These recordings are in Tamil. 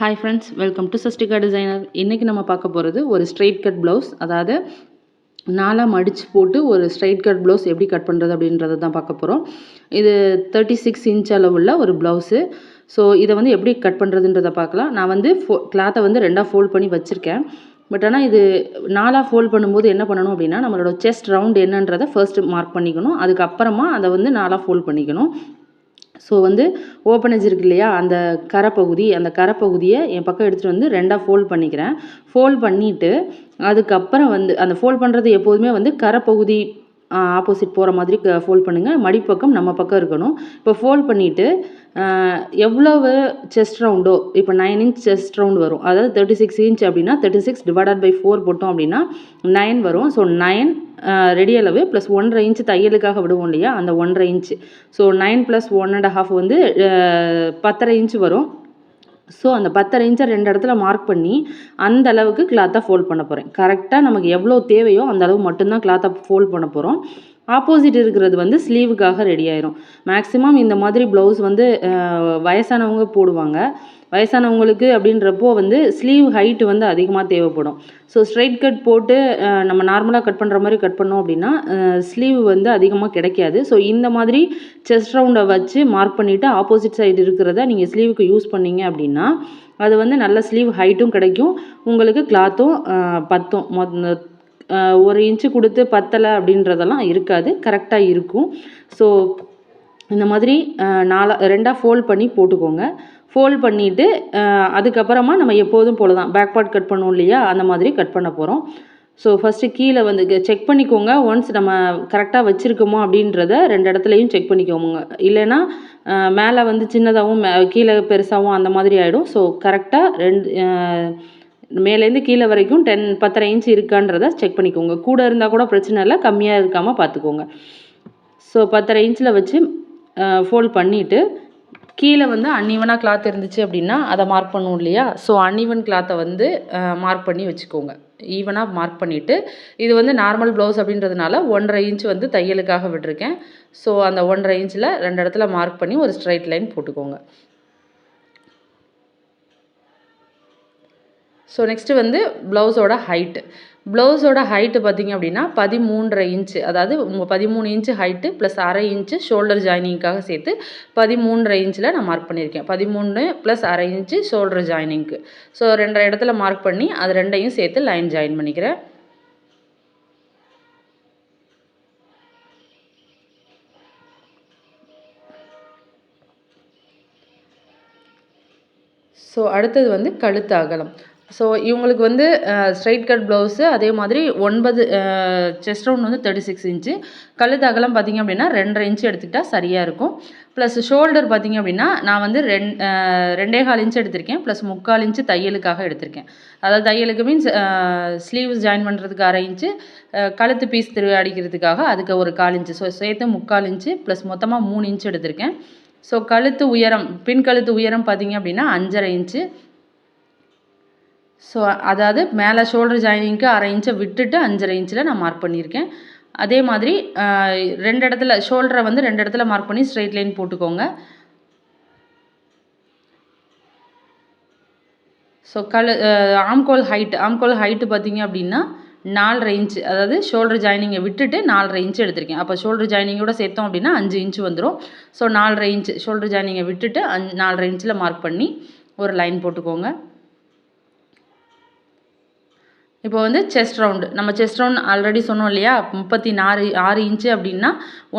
ஹாய் ஃப்ரெண்ட்ஸ் வெல்கம் டு சஸ்டிகா டிசைனர் இன்றைக்கி நம்ம பார்க்க போகிறது ஒரு ஸ்ட்ரெயிட் கட் ப்ளவுஸ் அதாவது நாலாக மடித்து போட்டு ஒரு ஸ்ட்ரைட் கட் ப்ளவுஸ் எப்படி கட் பண்ணுறது அப்படின்றத தான் பார்க்க போகிறோம் இது தேர்ட்டி சிக்ஸ் இன்ச் அளவுள்ள ஒரு ப்ளவுஸு ஸோ இதை வந்து எப்படி கட் பண்ணுறதுன்றதை பார்க்கலாம். நான் வந்து ஃபோ கிளாத்தை வந்து ரெண்டாக ஃபோல்ட் பண்ணி வச்சுருக்கேன். பட் ஆனால் இது நாலாக ஃபோல்ட் பண்ணும்போது என்ன பண்ணணும் அப்படின்னா நம்மளோட செஸ்ட் ரவுண்ட் என்னன்றதை ஃபர்ஸ்ட்டு மார்க் பண்ணிக்கணும். அதுக்கப்புறமா அதை வந்து நாலாக ஃபோல்ட் பண்ணிக்கணும். ஸோ வந்து ஓப்பனேஜ் இருக்கு இல்லையா? அந்த கரைப்பகுதி அந்த கரைப்பகுதியை என் பக்கம் எடுத்துகிட்டு வந்து ரெண்டாக ஃபோல்ட் பண்ணிக்கிறேன். ஃபோல்ட் பண்ணிவிட்டு அதுக்கப்புறம் வந்து அந்த ஃபோல்ட் பண்ணுறது எப்போதுமே வந்து கரைப்பகுதி ஆப்போசிட் போகிற மாதிரி ஃபோல்ட் பண்ணுங்கள் மடிப்பக்கம் நம்ம பக்கம் இருக்கணும். இப்போ ஃபோல்ட் பண்ணிவிட்டு எவ்வளவு செஸ்ட் ரவுண்டோ இப்போ நைன் இன்ச் செஸ்ட் ரவுண்ட் வரும். அதாவது தேர்ட்டி சிக்ஸ் இன்ச் அப்படின்னா thirty six divided by four போட்டோம் அப்படின்னா நைன் வரும். ஸோ நைன் ரெடி அளவு ப்ளஸ் ஒன்றரை இன்ச்சு தையலுக்காக விடுவோம் இல்லையா? அந்த ஒன்றரை inch so nine plus one and half வந்து பத்தரை இன்ச்சு வரும். ஸோ அந்த பத்தரை இன்ச்சை ரெண்டு இடத்துல மார்க் பண்ணி அந்த அளவுக்கு கிளாத்தை ஃபோல்ட் பண்ண போகிறேன் கரெக்டாக நமக்கு எவ்வளோ தேவையோ அந்த அளவு மட்டும்தான் கிளாத்தை ஃபோல்ட் பண்ண போகிறோம் ஆப்போசிட் இருக்கிறது வந்து ஸ்லீவுக்காக ரெடி ஆயிரும். மேக்ஸிமம் இந்த மாதிரி ப்ளவுஸ் வந்து வயசானவங்க போடுவாங்க. வயசானவங்களுக்கு அப்படின்றப்போ வந்து ஸ்லீவ் ஹைட்டு வந்து அதிகமாக தேவைப்படும். ஸோ ஸ்ட்ரைட் கட் போட்டு நம்ம நார்மலாக கட் பண்ணுற மாதிரி கட் பண்ணோம் அப்படின்னா ஸ்லீவ் வந்து அதிகமாக கிடைக்காது. ஸோ இந்த மாதிரி செஸ்ட் ரவுண்டை வச்சு மார்க் பண்ணிவிட்டு ஆப்போசிட் சைடு இருக்கிறத நீங்கள் ஸ்லீவுக்கு யூஸ் பண்ணீங்க அப்படின்னா அது வந்து நல்ல ஸ்லீவ் ஹைட்டும் கிடைக்கும். உங்களுக்கு கிளாத்தும் பத்தும். ஒரு இன்ச்சு கொடுத்து பத்தலை அப்படின்றதெல்லாம் இருக்காது. கரெக்டாக இருக்கும். ஸோ இந்த மாதிரி நாலா ரெண்டாக ஃபோல்ட் பண்ணி போட்டுக்கோங்க. ஃபோல்ட் பண்ணிவிட்டு அதுக்கப்புறமா நம்ம எப்போதும் போல தான் பேக் பார்ட் கட் பண்ணுவோம் இல்லையா? அந்த மாதிரி கட் பண்ண போகிறோம் ஸோ ஃபஸ்ட்டு கீழே வந்து செக் பண்ணிக்கோங்க. ஒன்ஸ் நம்ம கரெக்டாக வச்சுருக்கோமோ அப்படின்றத ரெண்டு இடத்துலையும் செக் பண்ணிக்கோங்க. இல்லைன்னா மேலே வந்து சின்னதாகவும் கீழே பெருசாகவும் அந்த மாதிரி ஆகிடும் ஸோ கரெக்டாக ரெண்டு மேலேருந்து கீழே வரைக்கும் டென் பத்தரை இன்ச் இருக்கான்றதை செக் பண்ணிக்கோங்க. கூட இருந்தால் கூட பிரச்சனை இல்லை கம்மியாக இருக்காமல் பார்த்துக்கோங்க ஸோ பத்தரை இன்ச்சில் வச்சு ஃபோல்ட் பண்ணிவிட்டு கீழே வந்து அன்இவனாக கிளாத் இருந்துச்சு அப்படின்னா அதை மார்க் பண்ணுவோம் இல்லையா? ஸோ அன்இவன் கிளாத்தை வந்து மார்க் பண்ணி வச்சுக்கோங்க. ஈவனாக மார்க் பண்ணிவிட்டு இது வந்து நார்மல் ப்ளவுஸ் அப்படின்றதுனால ஒன்றரை இன்ச் வந்து தையலுக்காக விட்டுருக்கேன். ஸோ அந்த ஒன்றரை இன்ச்சில் ரெண்டு இடத்துல மார்க் பண்ணி ஒரு ஸ்ட்ரைட் லைன் போட்டுக்கோங்க. ஸோ நெக்ஸ்ட்டு வந்து ப்ளவுஸோட ஹைட்டு ப்ளவுஸோட ஹைட்டு பார்த்திங்க அப்படின்னா பதிமூன்றரை இன்ச்சு அதாவது உங்கள் பதிமூணு இன்ச்சு ஹைட்டு ப்ளஸ் அரை இன்ச்சு ஷோல்டர் ஜாயினிங்க்காக சேர்த்து பதிமூன்றரை இன்ச்சில் நான் மார்க் பண்ணியிருக்கேன். பதிமூணு ப்ளஸ் அரை இன்ச்சு ஷோல்டர் ஜாயினிங்க்கு ஸோ ரெண்டரை இடத்துல மார்க் பண்ணி அது ரெண்டையும் சேர்த்து லைன் ஜாயின் பண்ணிக்கிறேன். ஸோ அடுத்தது வந்து கழுத்து அகலம். ஸோ இவங்களுக்கு வந்து ஸ்ட்ரைட் கட் ப்ளவுஸு அதே மாதிரி ஒன்பது செஸ்ட் ரவுண்ட் வந்து தேர்ட்டி சிக்ஸ் இன்ச்சு கழுத்து அகலம் பார்த்திங்க அப்படின்னா ரெண்டரை இன்ச்சு எடுத்துக்கிட்டால் சரியாக இருக்கும். ப்ளஸ் ஷோல்டர் பார்த்திங்க அப்படின்னா நான் வந்து ரெண் ரெண்டே கால் இன்ச்சு எடுத்திருக்கேன். ப்ளஸ் முக்கால் இன்ச்சு தையலுக்காக எடுத்திருக்கேன். அதாவது தையலுக்கு மீன்ஸ் ஸ்லீவ்ஸ் ஜாயின் பண்ணுறதுக்கு அரை இன்ச்சு கழுத்து பீஸ் திரு அடிக்கிறதுக்காக அதுக்கு ஒரு கால் இன்ச்சு ஸோ சேர்த்து முக்கால் இன்ச்சு ப்ளஸ் மொத்தமாக மூணு இன்ச்சு எடுத்திருக்கேன். ஸோ கழுத்து உயரம் பின் கழுத்து உயரம் பார்த்திங்க அப்படின்னா அஞ்சரை இன்ச்சு ஸோ அதாவது மேலே ஷோல்டர் ஜாயினிங்க்கு அரை இன்ச்சை விட்டுட்டு அஞ்சரை இன்ச்சில் நான் மார்க் பண்ணியிருக்கேன். அதே மாதிரி ரெண்டு இடத்துல ஷோல்டரை வந்து ரெண்டு இடத்துல மார்க் பண்ணி ஸ்ட்ரெயிட் லைன் போட்டுக்கோங்க. ஸோ கல் ஆம்கோல் ஹைட்டு ஆம்கோல் ஹைட்டு பார்த்தீங்க அப்படின்னா நாலரை இன்ச்சு அதாவது ஷோல்டர் ஜாயினிங்கை விட்டுட்டு நாலரை இன்ச்சு எடுத்திருக்கேன். அப்போ ஷோல்டர் ஜாயினிங்கோட சேர்த்தோம் அப்படின்னா அஞ்சு இன்ச்சு வந்துடும் ஸோ நாலரை இன்ச்சு ஷோல்டர் ஜாயினிங்கை விட்டுட்டு அஞ்சு நாலரை இன்ச்சில் மார்க் பண்ணி ஒரு லைன் போட்டுக்கோங்க. இப்போ வந்து செஸ்ட் ரவுண்டு நம்ம செஸ்ட் ரவுண்ட் ஆல்ரெடி சொன்னோம் இல்லையா? முப்பத்தி நாலு ஆறு இன்ச்சு அப்படின்னா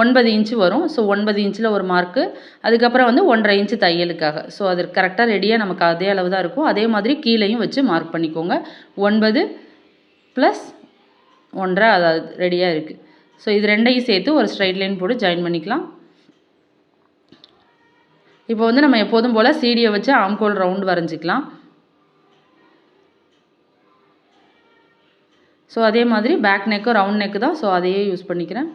ஒன்பது இன்ச்சு வரும். ஸோ ஒன்பது இன்ச்சில் ஒரு மார்க்கு அதுக்கப்புறம் வந்து ஒன்றரை இன்ச்சு தையலுக்காக. ஸோ அது கரெக்டாக ரெடியாக நமக்கு அதே அளவு தான் இருக்கும். அதே மாதிரி கீழேயும் வச்சு மார்க் பண்ணிக்கோங்க. ஒன்பது ப்ளஸ் ஒன்றரை அதாவது ரெடியாக இருக்குது ஸோ இது ரெண்டையும் சேர்த்து ஒரு ஸ்ட்ரைட் லைன் போட்டு ஜாயின் பண்ணிக்கலாம். இப்போ வந்து நம்ம எப்போதும் போல் சீடியை வச்சு ஆம்கோல் ரவுண்ட் வரைஞ்சிக்கலாம். ஸோ அதே மாதிரி பேக் நெக்கும் ரவுண்ட் நெக்கு தான். ஸோ அதையே யூஸ் பண்ணிக்கிறேன்.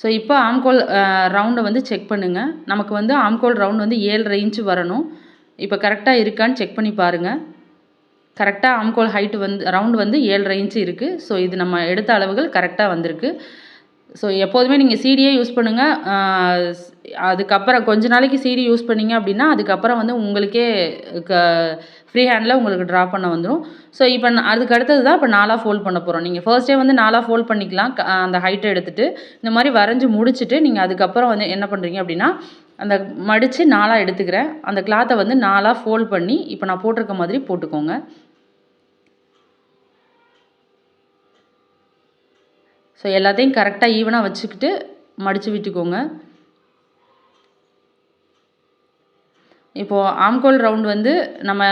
ஸோ இப்போ ஆம்கோல் ரவுண்டை வந்து செக் பண்ணுங்கள் நமக்கு வந்து ஆம்கோல் ரவுண்ட் வந்து ஏழரை இன்ச்சு வரணும். இப்போ கரெக்டாக இருக்கான்னு செக் பண்ணி பாருங்கள் கரெக்டாக ஆம்கோல் ஹைட்டு வந்து ரவுண்டு வந்து ஏழரை இன்ச்சு இருக்குது ஸோ இது நம்ம எடுத்த அளவுகள் கரெக்டாக வந்திருக்கு. ஸோ எப்போதுமே நீங்கள் சீடியே யூஸ் பண்ணுங்கள் அதுக்கப்புறம் கொஞ்ச நாளைக்கு சீடி யூஸ் பண்ணிங்க அப்படின்னா அதுக்கப்புறம் வந்து உங்களுக்கே க ஃப்ரீ ஹேண்டில் உங்களுக்கு ட்ரா பண்ண வந்துடும் ஸோ இப்போ அதுக்கு அடுத்தது தான் இப்போ நாலாக ஃபோல்ட் பண்ண போகிறோம் நீங்கள் ஃபர்ஸ்டே வந்து நாலாக ஃபோல்ட் பண்ணிக்கலாம். அந்த ஹைட்டை எடுத்துகிட்டு இந்த மாதிரி வரைஞ்சி முடிச்சுட்டு நீங்கள் அதுக்கப்புறம் வந்து என்ன பண்ணுறீங்க அப்படின்னா அந்த மடித்து நாலாக எடுத்துக்கிறேன். அந்த கிளாத்தை வந்து நாலாக ஃபோல்ட் பண்ணி இப்போ நான் போட்டிருக்க மாதிரி போட்டுக்கோங்க. ஸோ எல்லாத்தையும் கரெக்டாக ஈவனாக வச்சுக்கிட்டு மடித்து விட்டுக்கோங்க. இப்போது ஆம்கோல் ரவுண்ட் வந்து நம்ம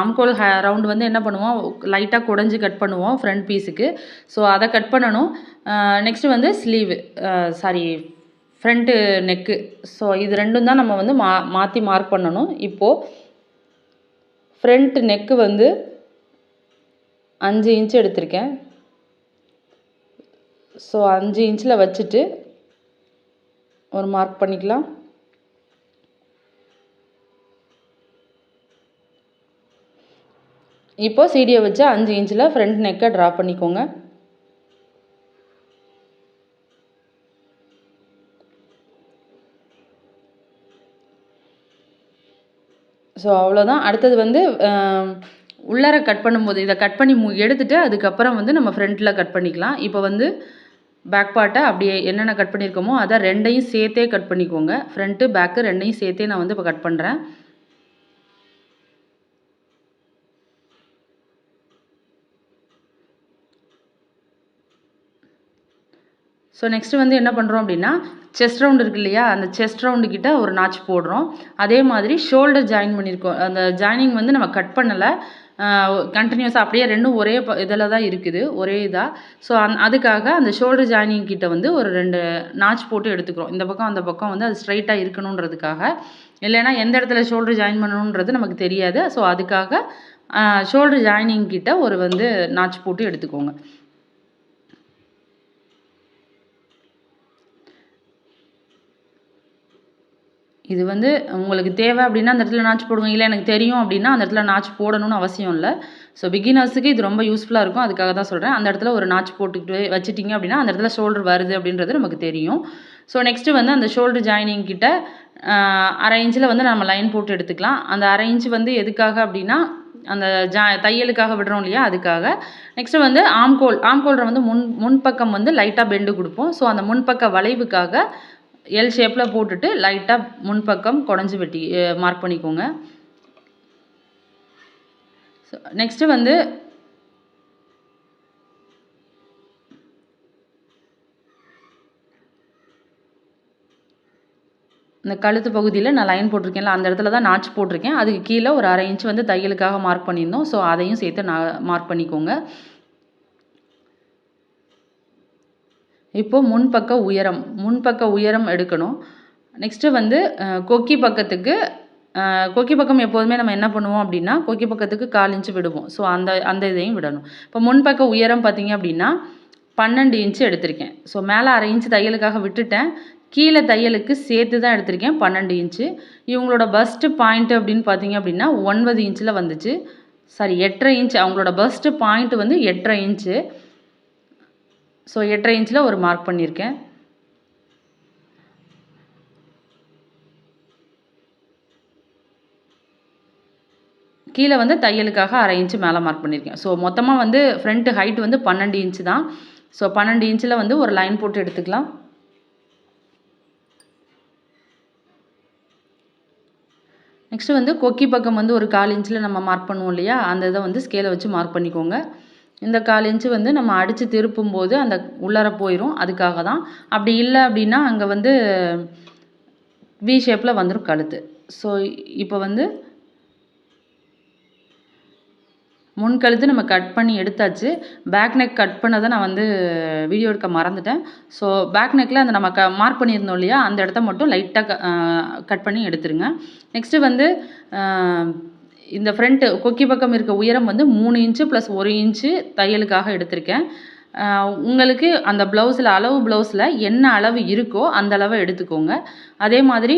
ஆம்கோல் ஹே ரவுண்டு வந்து என்ன பண்ணுவோம்? லைட்டாக குடஞ்சி கட் பண்ணுவோம் ஃப்ரண்ட் பீஸுக்கு ஸோ அதை கட் பண்ணணும். நெக்ஸ்ட்டு வந்து sleeve sorry front neck so இது ரெண்டும் தான் நம்ம வந்து மா மாற்றி மார்க் பண்ணணும். இப்போது ஃப்ரண்ட் நெக்கு வந்து அஞ்சு இன்ச் எடுத்திருக்கேன். ஸோ அஞ்சு இன்ச்சில் வச்சுட்டு ஒரு மார்க் பண்ணிக்கலாம். இப்போது சீடியை வச்சு அஞ்சு இன்ச்சில் ஃப்ரண்ட் நெக்கை ட்ரா பண்ணிக்கோங்க. ஸோ அவ்வளோதான் அடுத்தது வந்து உள்ளார கட் பண்ணும்போது இதை கட் பண்ணி மு எடுத்துகிட்டு அதுக்கப்புறம் வந்து நம்ம ஃப்ரண்ட்டில் கட் பண்ணிக்கலாம். இப்போ வந்து பேக் பார்ட்டை அப்படியே என்னென்ன கட் பண்ணியிருக்கோமோ அதை ரெண்டையும் சேர்த்தே கட் பண்ணிக்கோங்க. ஃப்ரண்ட்டு பேக்கு ரெண்டையும் சேர்த்தே நான் வந்து இப்போ கட் பண்ணுறேன் ஸோ நெக்ஸ்ட்டு வந்து என்ன பண்ணுறோம் அப்படின்னா செஸ்ட் ரவுண்ட் இருக்கு இல்லையா? அந்த செஸ்ட் ரவுண்டு கிட்ட ஒரு நாச் போடுறோம். அதே மாதிரி ஷோல்டர் ஜாயின் பண்ணியிருக்கோம் அந்த ஜாயினிங் வந்து நம்ம கட் பண்ணலை. கண்டினியூஸாக அப்படியே ரெண்டும் ஒரே ப இதில் தான் இருக்குது ஒரே இதாக ஸோ அந் அதுக்காக அந்த ஷோல்டர் ஜாயினிங் கிட்ட வந்து ஒரு ரெண்டு நாச் போட்டு எடுத்துக்கிறோம். இந்த பக்கம் அந்த பக்கம் வந்து அது ஸ்ட்ரைட்டாக இருக்கணுன்றதுக்காக. இல்லைன்னா எந்த இடத்துல ஷோல்டர் ஜாயின் பண்ணணுன்றது நமக்கு தெரியாது. ஸோ அதுக்காக ஷோல்டர் ஜாயினிங் கிட்ட ஒரு வந்து நாச் போட்டு எடுத்துக்கோங்க. இது வந்து உங்களுக்கு தேவை அப்படின்னா அந்த இடத்துல நாச்சு போடுங்க. இல்லை எனக்கு தெரியும் அப்படின்னா அந்த இடத்துல நாச்சு போடணும்னு அவசியம் இல்லை. ஸோ பிகினர்ஸுக்கு இது ரொம்ப யூஸ்ஃபுல்லாக இருக்கும். அதுக்காக தான் சொல்கிறேன் அந்த இடத்துல ஒரு நாச்சு போட்டுக்கிட்டு வச்சுட்டிங்க அப்படின்னா அந்த இடத்துல ஷோல்டர் வருது அப்படின்றது நமக்கு தெரியும். ஸோ நெக்ஸ்ட்டு வந்து அந்த ஷோல்டர் ஜாயினிங் கிட்ட அரை இன்ச்சில் வந்து நம்ம லைன் போட்டு எடுத்துக்கலாம். அந்த அரை இன்ச்சு வந்து எதுக்காக அப்படின்னா அந்த ஜா தையலுக்காக விடுறோம் இல்லையா? அதுக்காக. நெக்ஸ்ட்டு வந்து ஆம்கோல் ஆம்கோல்ரை வந்து முன் முன்பக்கம் வந்து லைட்டாக பெண்டு கொடுப்போம். ஸோ அந்த முன்பக்க வளைவுக்காக எல் ஷேப்பில் போட்டுட்டு லைட்டாக முன்பக்கம் குடஞ்சி வெட்டி மார்க் பண்ணிக்கோங்க. ஸோ நெக்ஸ்ட்டு வந்து இந்த கழுத்து பகுதியில் நான் லைன் போட்டிருக்கேன்ல அந்த இடத்துல தான் நாச்சு போட்டிருக்கேன். அதுக்கு கீழே ஒரு அரை இன்ச் வந்து தையலுக்காக மார்க் பண்ணியிருந்தோம். ஸோ அதையும் சேர்த்து நான் மார்க் பண்ணிக்கோங்க. இப்போது முன்பக்க உயரம் முன்பக்க உயரம் எடுக்கணும். நெக்ஸ்ட்டு வந்து கொக்கி பக்கத்துக்கு கொக்கி பக்கம் எப்போதுமே நம்ம என்ன பண்ணுவோம் அப்படின்னா கொக்கி பக்கத்துக்கு கால் இன்ச்சு விடுவோம். ஸோ அந்த அந்த இதையும் விடணும். இப்போ முன்பக்க உயரம் பார்த்திங்க அப்படின்னா பன்னெண்டு இன்ச்சு எடுத்திருக்கேன். ஸோ மேலே அரை இன்ச்சு தையலுக்காக விட்டுட்டேன். கீழே தையலுக்கு சேர்த்து தான் எடுத்திருக்கேன் பன்னெண்டு இன்ச்சு. இவங்களோட பஸ்ட்டு பாயிண்ட்டு அப்படின்னு பார்த்தீங்க அப்படின்னா ஒன்பது இன்ச்சில் வந்துச்சு. சாரி எட்டரை இன்ச்சு. அவங்களோட பஸ்ட்டு பாயிண்ட்டு வந்து எட்டரை இன்ச்சு. ஸோ எட்டரை இன்ச்சில் ஒரு மார்க் பண்ணியிருக்கேன். கீழே வந்து தையலுக்காக அரை இன்ச்சு மேலே மார்க் பண்ணியிருக்கேன். ஸோ மொத்தமாக வந்து ஃப்ரண்ட்டு ஹைட் வந்து பன்னெண்டு இன்ச்சு தான். ஸோ பன்னெண்டு இன்ச்சில் வந்து ஒரு லைன் போட்டு எடுத்துக்கலாம். நெக்ஸ்ட்டு வந்து கொக்கி பக்கம் வந்து ஒரு கால் இன்ச்சில் நம்ம மார்க் பண்ணுவோம் இல்லையா? அந்த இதை வந்து ஸ்கேலை வச்சு மார்க் பண்ணிக்கோங்க. இந்த கால் இன்ச்சு வந்து நம்ம அடித்து திருப்பும் போது அந்த உள்ளார போயிடும் அதுக்காக தான் அப்படி இல்லை அப்படின்னா அங்கே வந்து வி ஷேப்பில் வந்துடும் கழுத்து. ஸோ இப்போ வந்து முன் கழுத்து நம்ம கட் பண்ணி எடுத்தாச்சு. பேக் நெக் கட் பண்ணதை நான் வந்து வீடியோ எடுக்க மறந்துட்டேன். ஸோ பேக் நெக்கில் அந்த நம்ம க மார்க் பண்ணியிருந்தோம் இல்லையா? அந்த இடத்த மட்டும் லைட்டாக கட் பண்ணி எடுத்துருங்க. நெக்ஸ்ட்டு வந்து இந்த ஃப்ரண்ட்டு கொக்கி பக்கம் இருக்க உயரம் வந்து மூணு இன்ச்சு ப்ளஸ் ஒரு இன்ச்சு தையலுக்காக எடுத்திருக்கேன். உங்களுக்கு அந்த ப்ளவுஸில் அளவு ப்ளவுஸில் என்ன அளவு இருக்கோ அந்த அளவை எடுத்துக்கோங்க. அதே மாதிரி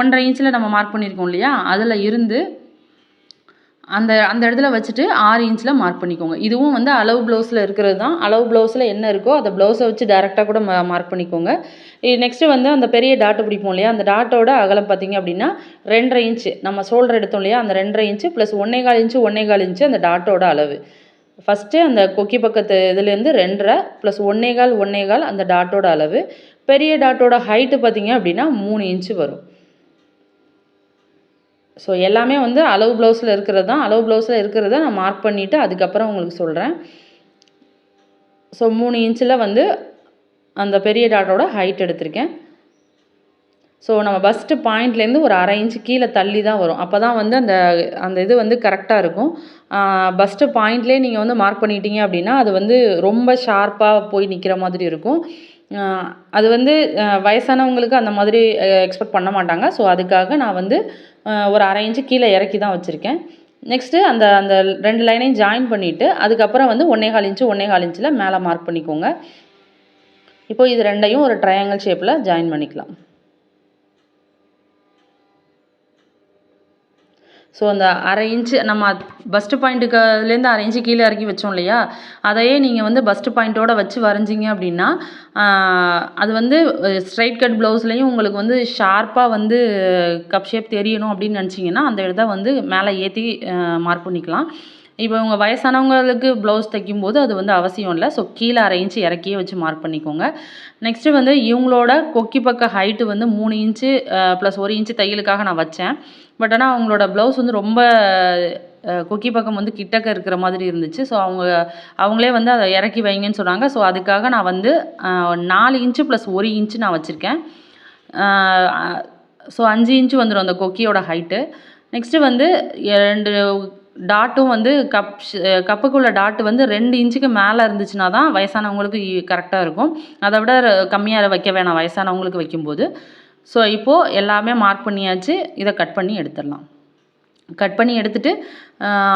ஒன்றரை இன்ச்சில் நம்ம மார்க் பண்ணியிருக்கோம் இல்லையா? அதில் இருந்து அந்த அந்த இடத்துல வச்சுட்டு ஆறு இன்ச்சில் மார்க் பண்ணிக்கோங்க. இதுவும் வந்து அளவு ப்ளவுஸில் இருக்கிறது தான். அளவு ப்ளவுஸில் என்ன இருக்கோ அந்த ப்ளவுஸை வச்சு டேரெக்டாக கூட மார்க் பண்ணிக்கோங்க. நெக்ஸ்ட்டு வந்து அந்த பெரிய டாட்டு பிடிப்போம் இல்லையா? அந்த டாட்டோட அகலம் பார்த்தீங்க அப்படின்னா ரெண்டரை இன்ச்சு. நம்ம ஷோல்டர் எடுத்தோம் இல்லையா? அந்த ரெண்டரை இன்ச்சு ப்ளஸ் ஒன்றே கால் இன்ச்சு ஒன்றே கால் இன்ச்சு அந்த டாட்டோட அளவு. ஃபஸ்ட்டு அந்த கொக்கி பக்கத்து இதுலேருந்து ரெண்டரை ப்ளஸ் ஒன்றே கால் ஒன்றே கால் அந்த டாட்டோட அளவு. பெரிய டாட்டோட ஹைட்டு பார்த்தீங்க அப்படின்னா மூணு இன்ச்சு வரும். ஸோ எல்லாமே வந்து அளவு ப்ளவுஸில் இருக்கிறது தான். அளவு ப்ளவுஸில் இருக்கிறத நான் மார்க் பண்ணிவிட்டு அதுக்கப்புறம் உங்களுக்கு சொல்கிறேன் ஸோ மூணு இன்ச்சில் வந்து அந்த பெரிய டாட்டோட ஹைட் எடுத்திருக்கேன். ஸோ நம்ம ஃபஸ்ட்டு பாயிண்ட்லேருந்து ஒரு அரை இன்ச்சு கீழே தள்ளி தான் வரும். அப்போ தான் வந்து அந்த அந்த இது வந்து கரெக்டாக இருக்கும். ஃபஸ்ட்டு பாயிண்ட்லேயே நீங்கள் வந்து மார்க் பண்ணிட்டீங்க அப்படின்னா அது வந்து ரொம்ப ஷார்ப்பாக போய் நிற்கிற மாதிரி இருக்கும். அது வந்து வயசானவங்களுக்கு அந்த மாதிரி எக்ஸ்பெக்ட் பண்ண மாட்டாங்க. ஸோ அதுக்காக நான் வந்து ஒரு அரை இன்ச்சு கீழே இறக்கி தான் வச்சுருக்கேன். நெக்ஸ்ட்டு அந்த அந்த ரெண்டு லைனையும் ஜாயின் பண்ணிவிட்டு அதுக்கப்புறம் வந்து ஒன்றே கால் இன்ச்சு ஒன்றே கால் இன்ச்சில் மேலே மார்க் பண்ணிக்கோங்க. இப்போ இது ரெண்டையும் ஒரு ட்ரையாங்கிள் ஷேப்பில் ஜாயின் பண்ணிக்கலாம். ஸோ அந்த அரை இன்ச்சு நம்ம பஸ்ட்டு பாயிண்ட்டுக்குலேருந்து அரை இன்ச்சு கீழே இறக்கி வச்சோம் இல்லையா? அதையே நீங்கள் வந்து பஸ்ட்டு பாயிண்ட்டோடு வச்சு வரைஞ்சிங்க அப்படின்னா அது வந்து ஸ்ட்ரைட் கட் ப்ளவுஸ்லேயும் உங்களுக்கு வந்து ஷார்ப்பாக வந்து கப் ஷேப் தெரியணும் அப்படின்னு நினச்சிங்கன்னா அந்த இடத்த வந்து மேலே ஏற்றி மார்க் பண்ணிக்கலாம். இப்போ உங்கள் வயசானவங்களுக்கு ப்ளவுஸ் தைக்கும்போது அது வந்து அவசியம் இல்லை. ஸோ கீழே அரை இன்ச்சு இறக்கியே வச்சு மார்க் பண்ணிக்கோங்க. நெக்ஸ்ட்டு வந்து இவங்களோட கொக்கி பக்க ஹைட்டு வந்து மூணு இன்ச்சு ப்ளஸ் ஒரு இன்ச்சு தையலுக்காக நான் வச்சேன். பட் ஆனால் அவங்களோட ப்ளவுஸ் வந்து ரொம்ப கொக்கி பக்கம் வந்து கிட்டக்க இருக்கிற மாதிரி இருந்துச்சு. ஸோ அவங்க அவங்களே வந்து அதை இறக்கி வைங்கன்னு சொன்னாங்க. ஸோ அதுக்காக நான் வந்து நாலு இன்ச்சு ப்ளஸ் ஒரு இன்ச்சு நான் வச்சுருக்கேன். ஸோ அஞ்சு இன்ச்சு வந்துடும் அந்த கொக்கியோட ஹைட்டு நெக்ஸ்ட்டு வந்து ரெண்டு டாட்டும் வந்து கப் கப்புக்குள்ள டாட்டு வந்து ரெண்டு இன்ச்சுக்கு மேலே இருந்துச்சுன்னா தான் வயசானவங்களுக்கு கரெக்டாக இருக்கும். அதை விட கம்மியாக வைக்க வேணாம் வயசானவங்களுக்கு வைக்கும்போது. ஸோ இப்போது எல்லாமே மார்க் பண்ணியாச்சு. இதை கட் பண்ணி எடுத்துடலாம். கட் பண்ணி எடுத்துகிட்டு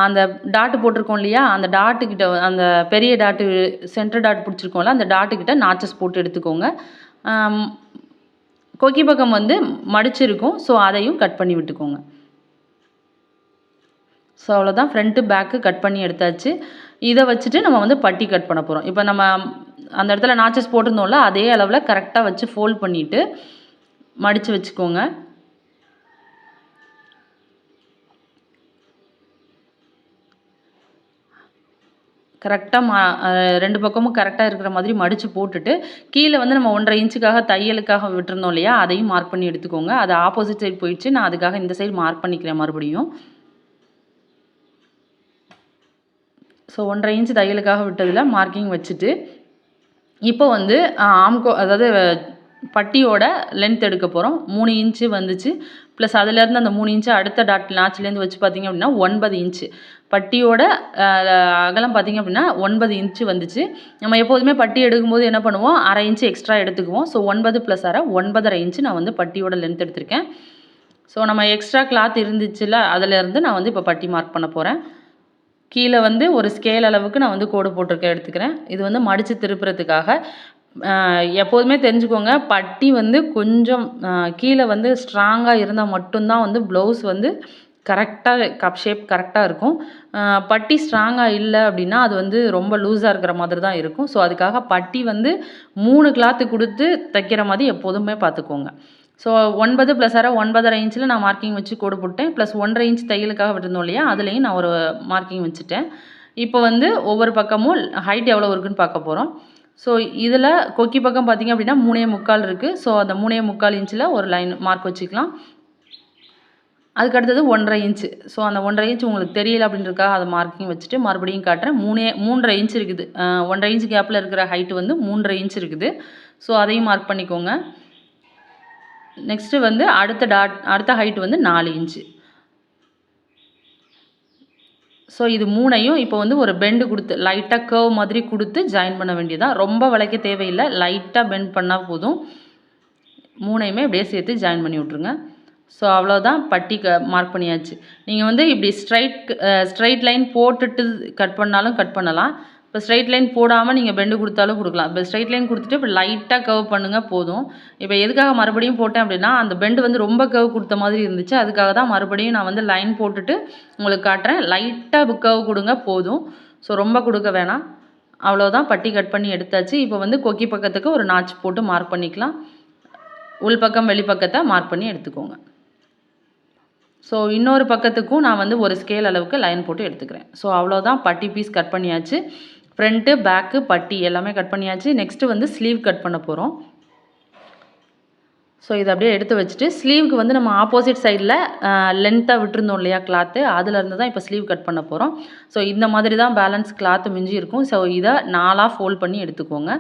அந்த டாட்டு போட்டிருக்கோம் இல்லையா? அந்த டாட்டுக்கிட்ட அந்த பெரிய டாட்டு சென்டர் டாட் பிடிச்சிருக்கோம்ல அந்த டாட்டுக்கிட்ட நாச்சஸ் போட்டு எடுத்துக்கோங்க. கொக்கி பக்கம் வந்து மடிச்சிருக்கும். ஸோ அதையும் கட் பண்ணி விட்டுக்கோங்க. ஸோ அவ்வளோதான் ஃப்ரண்ட்டு பேக்கு கட் பண்ணி எடுத்தாச்சு. இதை வச்சுட்டு நம்ம வந்து பட்டி கட் பண்ண போகிறோம் இப்போ நம்ம அந்த இடத்துல நாச்சஸ் போட்டிருந்தோம்ல அதே அளவில் கரெக்டாக வச்சு ஃபோல்ட் பண்ணிவிட்டு மடித்து வச்சுக்கோங்க. கரெக்டாக மா ரெண்டு பக்கமும் கரெக்டாக இருக்கிற மாதிரி மடித்து போட்டுட்டு கீழே வந்து நம்ம ஒன்றரை இன்ச்சுக்காக தையலுக்காக விட்டுருந்தோம் இல்லையா அதையும் மார்க் பண்ணி எடுத்துக்கோங்க. அது ஆப்போசிட் சைடு போயிடுச்சு. நான் அதுக்காக இந்த சைடு மார்க் பண்ணிக்கிறேன் மறுபடியும். ஸோ ஒன்றரை இன்ச்சு தையலுக்காக விட்டதில் மார்க்கிங் வச்சுட்டு இப்போ வந்து ஆம்கோ அதாவது பட்டியோட லென்த் எடுக்க போகிறோம் மூணு இன்ச்சு வந்துச்சு. ப்ளஸ் அதுலேருந்து அந்த மூணு இன்ச்சு அடுத்த டாட் நாச்சிலேருந்து வச்சு பார்த்திங்க அப்படின்னா ஒன்பது இன்ச்சு பட்டியோட அகலம் பார்த்திங்க அப்படின்னா ஒன்பது இன்ச்சு வந்துச்சு. நம்ம எப்போதுமே பட்டி எடுக்கும்போது என்ன பண்ணுவோம்? அரை இன்ச்சு எக்ஸ்ட்ரா எடுத்துக்குவோம். ஸோ ஒன்பது ப்ளஸ் அரை ஒன்பதரை இன்ச்சு நான் வந்து பட்டியோட லென்த் எடுத்திருக்கேன். ஸோ நம்ம எக்ஸ்ட்ரா கிளாத் இருந்துச்சுல அதிலேருந்து நான் வந்து இப்போ பட்டி மார்க் பண்ண போகிறேன் கீழே வந்து ஒரு ஸ்கேல் அளவுக்கு நான் வந்து கோடு போட்டிருக்கேன் எடுத்துக்கிறேன். இது வந்து மடித்து திருப்புறதுக்காக. எப்போதுமே தெரிஞ்சுக்கோங்க பட்டி வந்து கொஞ்சம் கீழே வந்து ஸ்ட்ராங்காக இருந்தால் மட்டும்தான் வந்து ப்ளவுஸ் வந்து கரெக்டாக கப் ஷேப் கரெக்டாக இருக்கும். பட்டி ஸ்ட்ராங்காக இல்லை அப்படின்னா அது வந்து ரொம்ப லூஸாக இருக்கிற மாதிரி தான் இருக்கும். ஸோ அதுக்காக பட்டி வந்து மூணு கிளாத்து கொடுத்து தைக்கிற மாதிரி எப்போதுமே பார்த்துக்கோங்க. ஸோ ஒன்பது ப்ளஸ் அரை ஒன்பதரை இன்ச்சில் நான் மார்க்கிங் வச்சு கோடு போட்டேன். ப்ளஸ் ஒன்றரை இன்ச் தையலுக்காக விட்டுருந்தோம் இல்லையா? அதுலேயும் நான் ஒரு மார்க்கிங் வச்சுட்டேன். இப்போ வந்து ஒவ்வொரு பக்கமும் ஹைட் எவ்வளோ இருக்குன்னு பார்க்க போகிறோம் ஸோ இதில் கொக்கி பக்கம் பார்த்திங்க அப்படின்னா மூணே முக்கால் இருக்குது ஸோ அந்த மூணே முக்கால் இன்ச்சில் ஒரு லைன் மார்க் வச்சுக்கலாம். அதுக்கு அடுத்தது ஒன்றரை இன்ச்சு ஸோ அந்த ஒன்றரை இன்ச் உங்களுக்கு தெரியல அப்படின்றக்காக அதை மார்க்கிங் வச்சுட்டு மறுபடியும் காட்டுறேன். மூணே மூன்றரை இன்ச் இருக்குது. ஒன்றரை இன்ச் கேப்பில் இருக்கிற ஹைட்டு வந்து மூன்றரை இன்ச் இருக்குது. ஸோ அதையும் மார்க் பண்ணிக்கோங்க. நெக்ஸ்ட்டு வந்து அடுத்த டாட் அடுத்த ஹைட் வந்து நாலு இன்ச்சு ஸோ இது மூணையும் இப்போ வந்து ஒரு பெண்டு கொடுத்து லைட்டாக கர்வ் மாதிரி கொடுத்து ஜாயின் பண்ண வேண்டியதான் ரொம்ப வளைக்க தேவையில்லை. லைட்டாக பெண்ட் பண்ணால் போதும். மூணையுமே இப்படியே சேர்த்து ஜாயின் பண்ணி விட்ருங்க ஸோ அவ்வளோதான் பட்டி க மார்க் பண்ணியாச்சு. நீங்கள் வந்து இப்படி ஸ்ட்ரைட் ஸ்ட்ரைட் லைன் போட்டுட்டு கட் பண்ணாலும் கட் பண்ணலாம். இப்போ ஸ்ட்ரைட் லைன் போடாமல் நீங்கள் பெண்டு கொடுத்தாலும் கொடுக்கலாம். இப்போ ஸ்ட்ரைட் லைன் கொடுத்துட்டு இப்போ லைட்டாக கர்வ் பண்ணுங்கள் போதும். இப்போ எதுக்காக மறுபடியும் போட்டேன் அப்படின்னா அந்த பெண்டு வந்து ரொம்ப கர்வ் கொடுத்த மாதிரி இருந்துச்சு. அதுக்காக தான் மறுபடியும் நான் வந்து லைன் போட்டுட்டு உங்களுக்கு காட்டுறேன். லைட்டாக கர்வ் கொடுங்க போதும். ஸோ ரொம்ப கொடுக்க வேணாம். அவ்வளோதான் பட்டி கட் பண்ணி எடுத்தாச்சு. இப்போ வந்து கொக்கி பக்கத்துக்கு ஒரு நாச்சு போட்டு மார்க் பண்ணிக்கலாம். உள் பக்கம் வெளிப்பக்கத்தை மார்க் பண்ணி எடுத்துக்கோங்க. ஸோ இன்னொரு பக்கத்துக்கும் நான் வந்து ஒரு ஸ்கேல் அளவுக்கு லைன் போட்டு எடுத்துக்கிறேன். ஸோ அவ்வளோதான் பட்டி பீஸ் கட் பண்ணியாச்சு. ஃப்ரண்ட்டு பேக்கு பட்டி எல்லாமே கட் பண்ணியாச்சு. நெக்ஸ்ட்டு வந்து ஸ்லீவ் கட் பண்ண போகிறோம் ஸோ இதை அப்படியே எடுத்து வச்சுட்டு ஸ்லீவுக்கு வந்து நம்ம ஆப்போசிட் சைடில் லென்த்தாக விட்டுருந்தோம் இல்லையா கிளாத்து அதுலேருந்து தான் இப்போ ஸ்லீவ் கட் பண்ண போகிறோம் ஸோ இந்த மாதிரி தான் பேலன்ஸ் கிளாத்து மிஞ்சி இருக்கும். ஸோ இதை நாலாக ஃபோல்ட் பண்ணி எடுத்துக்கோங்க.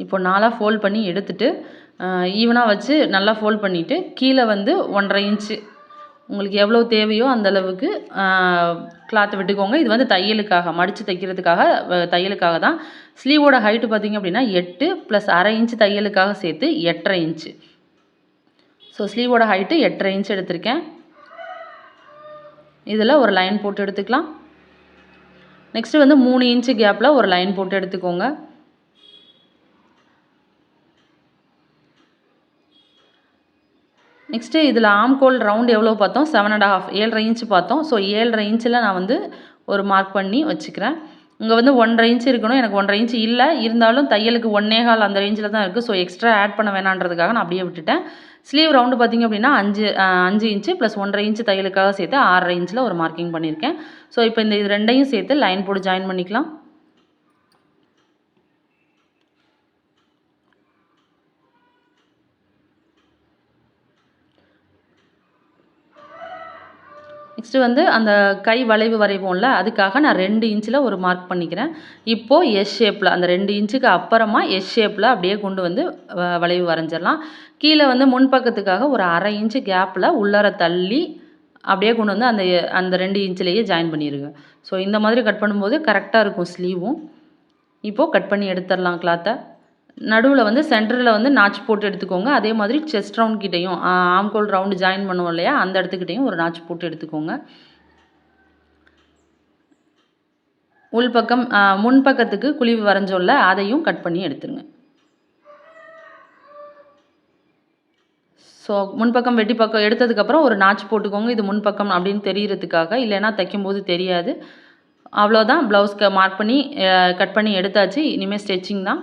இப்போ நாலாக ஃபோல்ட் பண்ணி எடுத்துட்டு ஈவனாக வச்சு நல்லா ஃபோல்ட் பண்ணிவிட்டு கீழே வந்து ஒன்றரை இன்ச்சு உங்களுக்கு எவ்வளோ தேவையோ அந்தளவுக்கு கிளாத்தை விட்டுக்கோங்க. இது வந்து தையலுக்காக மடித்து தைக்கிறதுக்காக வ- தையலுக்காக தான். ஸ்லீவோட ஹைட்டு பார்த்தீங்க அப்படின்னா எட்டு ப்ளஸ் அரை இன்ச்சு தையலுக்காக சேர்த்து எட்டரை இன்ச்சு ஸோ ஸ்லீவோட ஹைட்டு எட்டரை இன்ச்சு எடுத்திருக்கேன். இதில் ஒரு லைன் போட்டு எடுத்துக்கலாம். நெக்ஸ்ட்டு வந்து மூணு இன்ச்சு கேப்பில் ஒரு லைன் போட்டு எடுத்துக்கோங்க. நெக்ஸ்ட்டு இதில் ஆம்கோல் ரவுண்ட் எவ்வளோ பார்த்தோம்? செவன் அண்ட் ஹாஃப் ஏழரை இன்ச்சு பார்த்தோம். ஸோ ஏழரை இன்ச்சில் நான் வந்து ஒரு மார்க் பண்ணி வச்சுக்கிறேன். இங்கே வந்து ஒன்றரை இன்ச் இருக்கணும். எனக்கு ஒன்றரை இன்ச் இல்லை. இருந்தாலும் தையலுக்கு ஒன்னே கால் அந்த ரேஞ்சில் தான் இருக்குது ஸோ எக்ஸ்ட்ரா ஆட் பண்ண வேணான்றதுக்காக நான் அப்படியே விட்டுட்டேன். ஸ்லீவ் ரவுண்டு பார்த்திங்க அப்படின்னா அஞ்சு அஞ்சு இன்ச்சு ப்ளஸ் ஒன்றரை இன்ச்சு தையலுக்காக சேர்த்து ஆறரை இன்ச்சில் ஒரு மார்க்கிங் பண்ணியிருக்கேன். ஸோ இப்போ இந்த இது ரெண்டையும் சேர்த்து லைன் போட்டு ஜாயின் பண்ணிக்கலாம். நெக்ஸ்ட்டு வந்து அந்த கை வளைவு வரைவோம்ல அதுக்காக நான் ரெண்டு இன்ச்சில் ஒரு மார்க் பண்ணிக்கிறேன். இப்போது எஸ் ஷேப்பில் அந்த ரெண்டு இன்ச்சுக்கு அப்புறமா எஸ் ஷேப்பில் அப்படியே கொண்டு வந்து வளைவு வரைஞ்சிடலாம். கீழே வந்து முன்பக்கத்துக்காக ஒரு அரை இன்ச்சு கேப்பில் உள்ளார தள்ளி அப்படியே கொண்டு வந்து அந்த அந்த ரெண்டு இன்ச்சிலேயே ஜாயின் பண்ணிடுங்க ஸோ இந்த மாதிரி கட் பண்ணும்போது கரெக்டாக இருக்கும் ஸ்லீவும் இப்போது கட் பண்ணி எடுத்துடலாம் கிளாத்தை நடுவில் வந்து சென்டரில் வந்து நாச் போட்டு எடுத்துக்கோங்க. அதே மாதிரி செஸ்ட் ரவுண்ட் கிட்டேயும் ஆம்கோல் ரவுண்டு ஜாயின் பண்ணுவோம் இல்லையா? அந்த இடத்துக்கிட்டையும் ஒரு நாச் போட்டு எடுத்துக்கோங்க. உள்பக்கம் முன்பக்கத்துக்கு குழிவு வரைஞ்சோல்ல அதையும் கட் பண்ணி எடுத்துருங்க. ஸோ முன்பக்கம் வெட்டி பக்கம் எடுத்ததுக்கப்புறம் ஒரு நாச் போட்டுக்கோங்க. இது முன்பக்கம் அப்படின்னு தெரிகிறதுக்காக இல்லைன்னா தைக்கும்போது தெரியாது. அவ்வளோதான் ப்ளவுஸ்க்கு மார்க் பண்ணி கட் பண்ணி எடுத்தாச்சு. இனிமேல் ஸ்டிச்சிங் தான்.